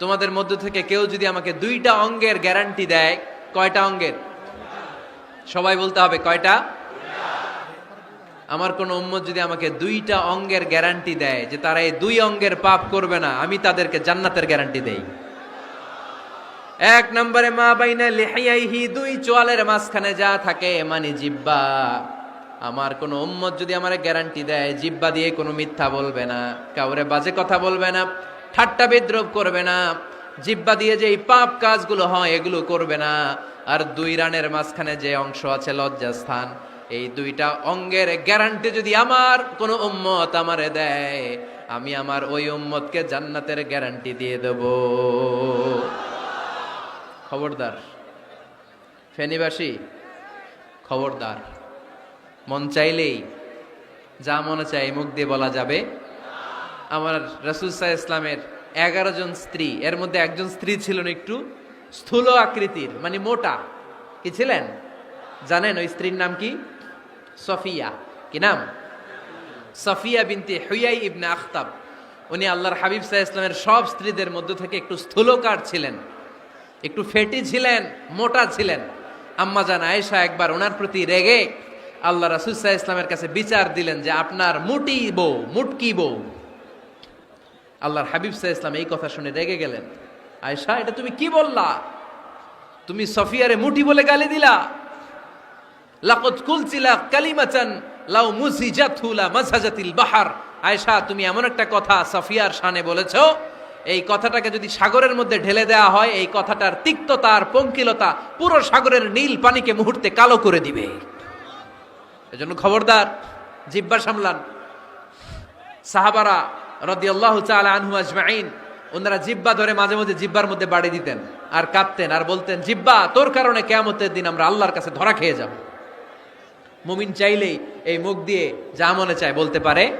তোমাদের মধ্য থেকে কেউ যদি আমাকে দুইটা অঙ্গের গ্যারান্টি দেয়, কয়টা অঙ্গের? সবাই বলতে হবে, কয়টা? আমার কোন উম্মত যদি আমাকে দুইটা অঙ্গের গ্যারান্টি দেয় যে তারা এই দুই অঙ্গের পাপ করবে না, আমি তাদেরকে জান্নাতের গ্যারান্টি দেই। এক নম্বরে, মা বাইনা লিহাইহি দুই চোয়ালের মাঝখানে যা থাকে মানে জিব্বা। আমার কোন উম্মত যদি আমার গ্যারান্টি দেয়, জিব্বা দিয়ে কোনো মিথ্যা বলবে না, কাউরে বাজে কথা বলবে না। ঠাট্টা বিদ্রোপ করবে না। জিব্বা দিয়ে যে এই পাপ কাজগুলো হয়, এগুলো করবে না। আর দুই রানের মাঝখানে যে অংশ আছে, লজ্জাস্থান। এই দুইটা অঙ্গের গ্যারান্টি যদি আমার কোনো উম্মত আমারে দেয়, আমি আমার ওই উম্মতকে জান্নাতের গ্যারান্টি দিয়ে দেবো। খবরদার। ফেনীবাসী, খবরদার। মন চাইলেই যা মনে চাই মুখ দিয়ে বলা যাবে। আমার রসুল সাহা ইসলামের এগারো জন স্ত্রী। এর মধ্যে একজন স্ত্রী ছিলেন একটু স্থূল আকৃতির মানে মোটা। কি ছিলেন? জানেন ওই স্ত্রীর নাম কি? সফিয়া। কি নাম? Safiya binte Huyayy ibne Akhtab. উনি আল্লাহর হাবিব সাহা ইসলামের সব স্ত্রীদের মধ্য থেকে একটু স্থূলকার ছিলেন। একটু ফেটি ছিলেন, মোটা ছিলেন। আম্মা জান আয়েশা একবার ওনার প্রতি রেগে আল্লাহ রাসুসাহ ইসলামের কাছে বিচার দিলেন যে আপনার মুটি বউ, মুটকি বউ। আল্লাহর হাবিব সাহ ইসলাম এই কথা শুনে রেগে গেলেন। আয়েশা, এটা তুমি কি বললা? তুমি সফিয়ারে মুটি বলে গালি দিলা। লাকত কুলচিলা কালিমাচান লাউ মুসিজাতুলা মাসাজাতিল বাহার। আয়েশা, তুমি এমন একটা কথা সফিয়ার শানে বলেছ। এই কথাটাকে যদি সাগরের মধ্যে ঢেলে দেওয়া হয়, এই কথাটার তিক্ততা আর পঙ্কিলতা পুরো সাগরের নীল পানিকে মুহূর্তে কালো করে দিবে। এজন্য খবরদার, জিব্বা সামলান। সাহাবারা রদিয়াল্লাহু তাআলা আনহু আজমাইন। ওনারা জিব্বা ধরে মাঝে মাঝে জিব্বার মধ্যে বাড়ি দিতেন আর কাঁদতেন আর বলতেন জিব্বা তোর কারণে কেয়ামতের দিন আমরা আল্লাহর কাছে ধরা খেয়ে যাব। মুমিন চাইলেই এই মুখ দিয়ে যা মনে চায় বলতে পারে